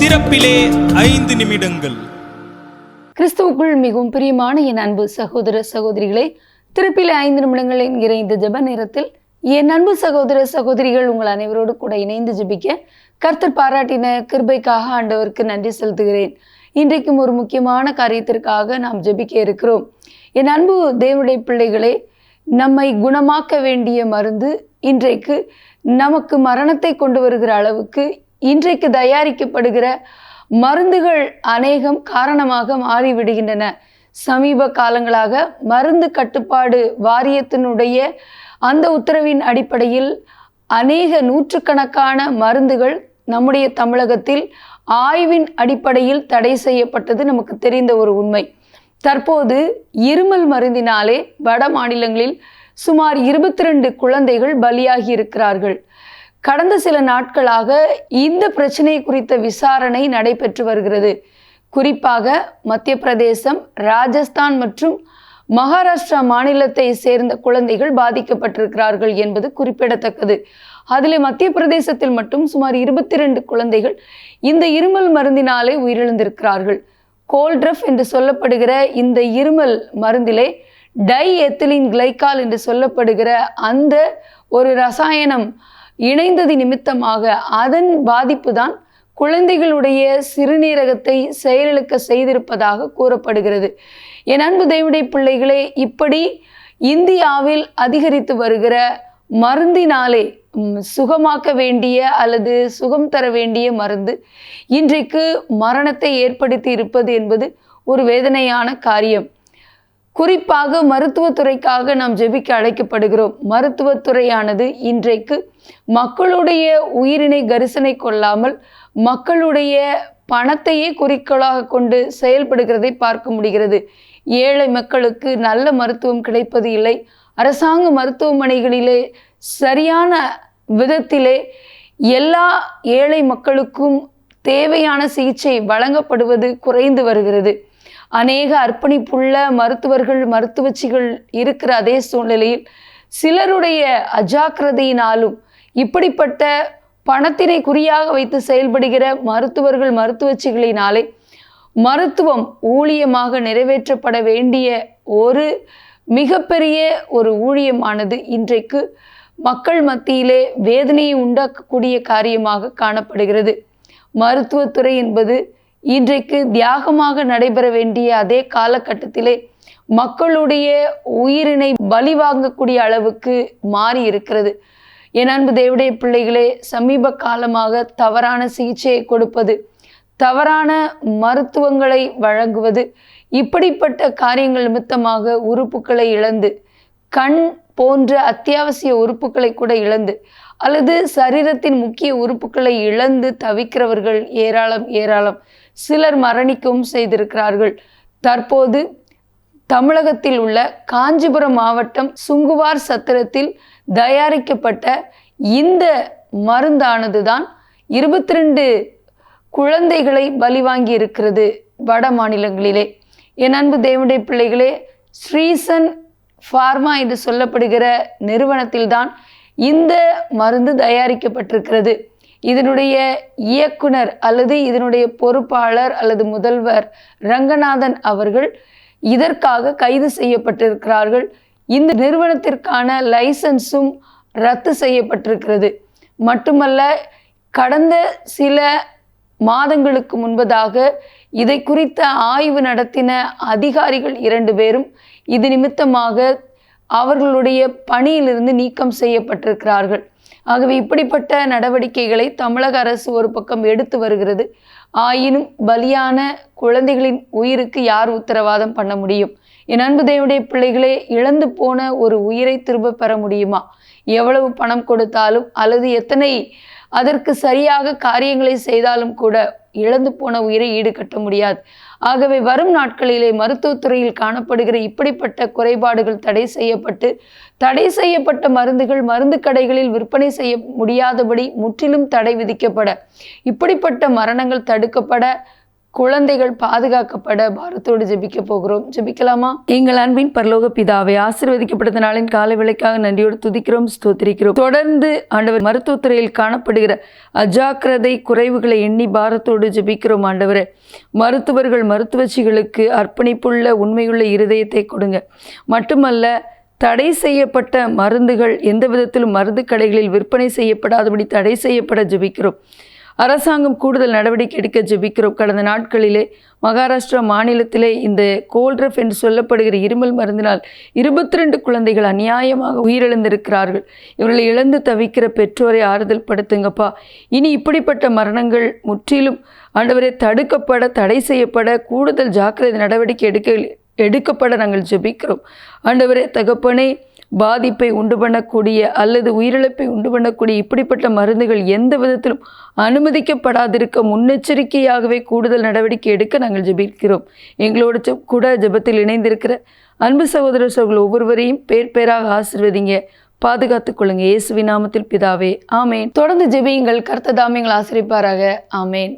திறப்பிலே ஐந்து நிமிடங்கள். கிறிஸ்துவுக்குள் மிகவும் பிரியமான என் அன்பு சகோதர சகோதரிகளே திருப்பில ஐந்து நிமிடங்கள் என்கிற இந்த ஜெப நேரத்தில் என் அன்பு சகோதர சகோதரிகள் உங்கள் அனைவரோடு கூட இணைந்து ஜெபிக்க கர்த்தர் பாராட்டின கிருபைக்காக ஆண்டவருக்கு நன்றி செலுத்துகிறேன். இன்றைக்கும் ஒரு முக்கியமான காரியத்திற்காக நாம் ஜெபிக்க இருக்கிறோம். என் அன்பு தேவனுடைய பிள்ளைகளே நம்மை குணமாக்க வேண்டிய மருந்து இன்றைக்கு நமக்கு மரணத்தை கொண்டு வருகிற அளவுக்கு இன்றைக்கு தயாரிக்கப்படுகிற மருந்துகள் அநேகம் காரணமாக மாறிவிடுகின்றன. சமீப காலங்களாக மருந்து கட்டுப்பாடு வாரியத்தினுடைய அந்த உத்தரவின் அடிப்படையில் அநேக நூற்றுக்கணக்கான மருந்துகள் நம்முடைய தமிழகத்தில் ஆய்வின் அடிப்படையில் தடை செய்யப்பட்டது நமக்கு தெரிந்த ஒரு உண்மை. தற்போது இருமல் மருந்தினாலே வட மாநிலங்களில் சுமார் இருபத்தி ரெண்டு குழந்தைகள் பலியாகி இருக்கிறார்கள். கடந்த சில நாட்களாக இந்த பிரச்சனை குறித்த விசாரணை நடைபெற்று வருகிறது. குறிப்பாக மத்திய பிரதேசம் ராஜஸ்தான் மற்றும் மகாராஷ்டிரா மாநிலத்தை சேர்ந்த குழந்தைகள் பாதிக்கப்பட்டிருக்கிறார்கள் என்பது குறிப்பிடத்தக்கது. அதில் மத்திய பிரதேசத்தில் மட்டும் சுமார் இருபத்தி ரெண்டு குழந்தைகள் இந்த இருமல் மருந்தினாலே உயிரிழந்திருக்கிறார்கள். கோல்ட்ரஃப் என்று சொல்லப்படுகிற இந்த இருமல் மருந்திலே டை எத்திலின் கிளைக்கால் என்று சொல்லப்படுகிற அந்த ஒரு ரசாயனம் இணைந்தது நிமித்தமாக அதன் பாதிப்பு தான் குழந்தைகளுடைய சிறுநீரகத்தை செயலிழக்க செய்திருப்பதாக கூறப்படுகிறது. என் அன்பு தேவனுடைய பிள்ளைகளே இப்படி இந்தியாவில் அதிகரித்து வருகிற மருந்தினாலே சுகமாக்க வேண்டிய அல்லது சுகம் தர வேண்டிய மருந்து இன்றைக்கு மரணத்தை ஏற்படுத்தி இருப்பது என்பது ஒரு வேதனையான காரியம். குறிப்பாக மருத்துவத்துறைக்காக நாம் ஜெபிக்க அழைக்கப்படுகிறோம். மருத்துவத்துறையானது இன்றைக்கு மக்களுடைய உயிரினை கரிசனை கொள்ளாமல் மக்களுடைய பணத்தையே குறிக்கோளாக கொண்டு செயல்படுகிறதை பார்க்க முடிகிறது. ஏழை மக்களுக்கு நல்ல மருத்துவம் கிடைப்பது இல்லை. அரசாங்க மருத்துவமனைகளிலே சரியான விதத்திலே எல்லா ஏழை மக்களுக்கும் தேவையான சிகிச்சை வழங்கப்படுவது குறைந்து வருகிறது. அநேக அர்ப்பணிப்புள்ள மருத்துவர்கள் மருத்துவச்சிகள் இருக்கிற அதே சூழ்நிலையில் சிலருடைய அஜாக்கிரதையினாலும் இப்படிப்பட்ட பணத்தினை குறியாக வைத்து செயல்படுகிற மருத்துவர்கள் மருத்துவச்சிகளினாலே மருத்துவம் ஊழியமாக நிறைவேற்றப்பட வேண்டிய ஒரு மிகப்பெரிய ஒரு ஊழியமானது இன்றைக்கு மக்கள் மத்தியிலே வேதனையை உண்டாக்கக்கூடிய காரியமாக காணப்படுகிறது. மருத்துவத்துறை என்பது இன்றைக்கு தியாகமாக நடைபெற வேண்டிய அதே காலகட்டத்திலே மக்களுடைய உயிரினை பலி வாங்கக்கூடிய அளவுக்கு மாறி இருக்கிறது. என் அன்பு தேவடைய பிள்ளைகளே சமீப காலமாக தவறான சிகிச்சையை கொடுப்பது தவறான மருத்துவங்களை வழங்குவது இப்படிப்பட்ட காரியங்கள் நிமித்தமாக உறுப்புகளை இழந்து கண் போன்ற அத்தியாவசிய உறுப்புகளை கூட இழந்து அல்லது சரீரத்தின் முக்கிய உறுப்புகளை இழந்து தவிக்கிறவர்கள் ஏராளம் ஏராளம் சிலர் மரணிக்கவும் செய்திருக்கிறார்கள். தற்போது தமிழகத்தில் உள்ள காஞ்சிபுரம் மாவட்டம் சுங்குவார் சத்திரத்தில் தயாரிக்கப்பட்ட இந்த மருந்தானது தான் இருபத்தி ரெண்டு குழந்தைகளை பலிவாங்கி இருக்கிறது வட மாநிலங்களிலே. என் அன்பு தேவனுடைய பிள்ளைகளே ஸ்ரீசன் ஃபார்மா என்று சொல்லப்படுகிற நிறுவனத்தில்தான் இந்த மருந்து தயாரிக்கப்பட்டிருக்கிறது. இதனுடைய இயக்குனர் அல்லது இதனுடைய பொறுப்பாளர் அல்லது முதல்வர் ரங்கநாதன் அவர்கள் இதற்காக கைது செய்யப்பட்டிருக்கிறார்கள். இந்த நிறுவனத்திற்கான லைசன்ஸும் ரத்து செய்யப்பட்டிருக்கிறது. மட்டுமல்ல கடந்த சில மாதங்களுக்கு முன்பதாக இதை குறித்த ஆய்வு நடத்தின அதிகாரிகள் இரண்டு பேரும் இது நிமித்தமாக அவர்களுடைய பணியிலிருந்து நீக்கம் செய்யப்பட்டிருக்கிறார்கள். ஆகவே இப்படிப்பட்ட நடவடிக்கைகளை தமிழக அரசு ஒரு பக்கம் எடுத்து வருகிறது. ஆயினும் பலியான குழந்தைகளின் உயிருக்கு யார் உத்தரவாதம் பண்ண முடியும்? என் அன்பு தேவனுடைய பிள்ளைகளே இழந்து போன ஒரு உயிரை திரும்ப பெற முடியுமா? எவ்வளவு பணம் கொடுத்தாலும் அல்லது எத்தனை அதற்கு சரியாக காரியங்களை செய்தாலும் கூட இழந்து போன உயிரை ஈடுகட்ட முடியாது. ஆகவே வரும் நாட்களிலே மருத்துவத்துறையில் காணப்படுகிற இப்படிப்பட்ட குறைபாடுகள் தடை செய்யப்பட்டு தடை செய்யப்பட்ட மருந்துகள் மருந்து கடைகளில் விற்பனை செய்ய முடியாதபடி முற்றிலும் தடை விதிக்கப்பட இப்படிப்பட்ட மரணங்கள் தடுக்கப்பட குழந்தைகள் பாதுகாக்கப்பட பாரத்தோடு ஜெபிக்க போகிறோம். ஜெபிக்கலாமா? எங்கள் அன்பின் பரலோக பிதாவை ஆசீர்வதிக்கப்பட்ட நாளின் காலை விலைக்காக நன்றியோடு துதிக்கிறோம் ஸ்தோத்திரிக்கிறோம். தொடர்ந்து ஆண்டவர் மருத்துவத்துறையில் காணப்படுகிற அஜாக்கிரதை குறைவுகளை எண்ணி பாரத்தோடு ஜெபிக்கிறோம் ஆண்டவரே. மருத்துவர்கள் மருத்துவச்சிகளுக்கு அர்ப்பணிப்புள்ள உண்மையுள்ள இருதயத்தை கொடுங்க. மட்டுமல்ல தடை செய்யப்பட்ட மருந்துகள் எந்த விதத்திலும் மருந்து கடைகளில் விற்பனை செய்யப்படாதபடி தடை செய்யப்பட ஜெபிக்கிறோம். அரசாங்கம் கூடுதல் நடவடிக்கை எடுக்க ஜெபிக்கிறோம். கடந்த நாட்களிலே மகாராஷ்டிரா மாநிலத்திலே இந்த கோல்ட்ரஃப் என்று சொல்லப்படுகிற இருமல் மருந்தினால் இருபத்தி ரெண்டு குழந்தைகள் அநியாயமாக உயிரிழந்திருக்கிறார்கள். இவர்களை இழந்து தவிக்கிற பெற்றோரை ஆறுதல் படுத்துங்கப்பா. இனி இப்படிப்பட்ட மரணங்கள் முற்றிலும் ஆண்டவரை தடுக்கப்பட தடை செய்யப்பட கூடுதல் ஜாக்கிரதை நடவடிக்கை எடுக்க எடுக்கப்பட நாங்கள் ஜெபிக்கிறோம். ஆண்டவரே தகப்பனே பாதிப்பை உண்டு பண்ணக்கூடிய அல்லது உயிரிழப்பை உண்டு பண்ணக்கூடிய இப்படிப்பட்ட மருந்துகள் எந்த விதத்திலும் அனுமதிக்கப்படாதிருக்க முன்னெச்சரிக்கையாகவே கூடுதல் நடவடிக்கை எடுக்க நாங்கள் ஜெபிக்கிறோம். எங்களோடு கூட ஜெபத்தில் இணைந்திருக்கிற அன்பு சகோதர சகோதரர்கள் ஒவ்வொருவரையும் பேர் பேராக ஆசிர்வதிங்க. பாதுகாத்துக் கொள்ளுங்க. இயேசுவின் நாமத்தில் பிதாவே ஆமேன். தொடர்ந்து ஜெபியுங்கள். கர்த்ததாமியங்கள் ஆசிரிப்பாராக. ஆமேன்.